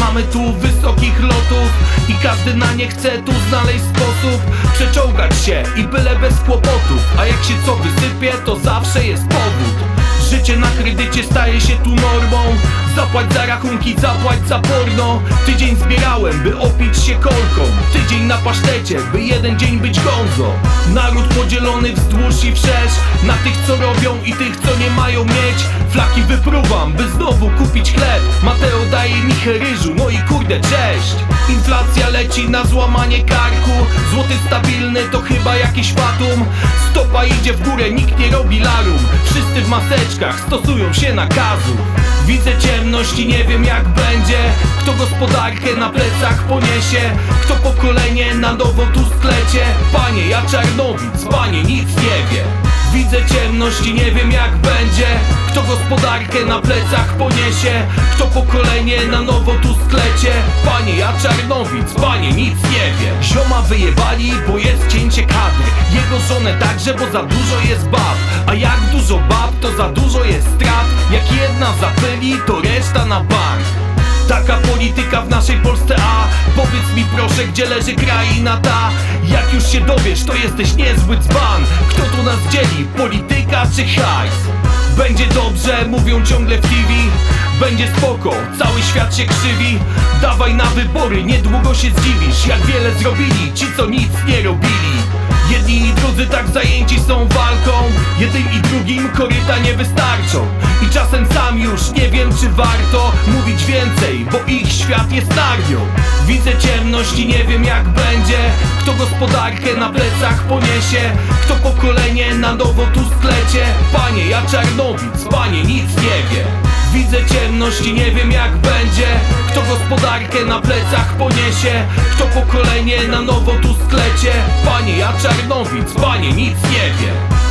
mamy tu wysokich lotów I każdy na nie chce tu znaleźć sposób Przeczołgać się i byle bez kłopotów A jak się co wysypie, to zawsze jest powód. Życie na kredycie staje się tu normą Zapłać za rachunki, zapłać za porno. Tydzień zbierałem, by opić się kolką Tydzień na pasztecie, by jeden dzień być gonzo. Naród podzielony wzdłuż i wszerz Na tych co robią i tych co nie mają mieć. Flaki wypruwam, by znowu kupić chleb. Mateo mi ryżu, no i kurde cześć. Inflacja leci na złamanie karku. Złoty stabilny to chyba jakieś fatum. Stopa idzie w górę, nikt nie robi larum. Wszyscy w maseczkach stosują się nakazu Widzę ciemność i nie wiem jak będzie. Kto gospodarkę na plecach poniesie? Kto pokolenie na nowo tu sklecie? Panie, ja czarnowic, panie nic nie wie Widzę ciemność i nie wiem jak będzie. Kto gospodarkę na plecach poniesie? Kto pokolenie na nowo tu sklecie? Panie, ja czarnowic, panie nic nie wie Zioma wyjebali, bo jest cięcie kadry Jego żonę także, bo za dużo jest bab. A jak dużo bab, to za dużo jest strat. Jak jedna zapyli, to reszta na bank. Taka polityka w naszej Polsce, a. Powiedz mi proszę, gdzie leży kraina ta? Jak już się dowiesz, to jesteś niezły dzban. Kto tu nas dzieli, polityka czy hajs? Będzie dobrze, mówią ciągle w TV Będzie spoko, cały świat się krzywi. Dawaj na wybory, niedługo się zdziwisz Jak wiele zrobili ci, co nic nie robili. Jedni i drudzy tak zajęci są walką Jednym i drugim koryta nie wystarczą. I czasem sam już nie wiem czy warto Mówić więcej, bo ich świat jest narnią Widzę ciemność i nie wiem jak będzie. Kto gospodarkę na plecach poniesie? Kto pokolenie na nowo tu sklecie? Panie, ja czarnowic, panie nic nie wie. Widzę ciemność i nie wiem jak będzie. Kto gospodarkę na plecach poniesie? Kto pokolenie na nowo tu sklecie? Panie, ja czarnowic, panie nic nie wie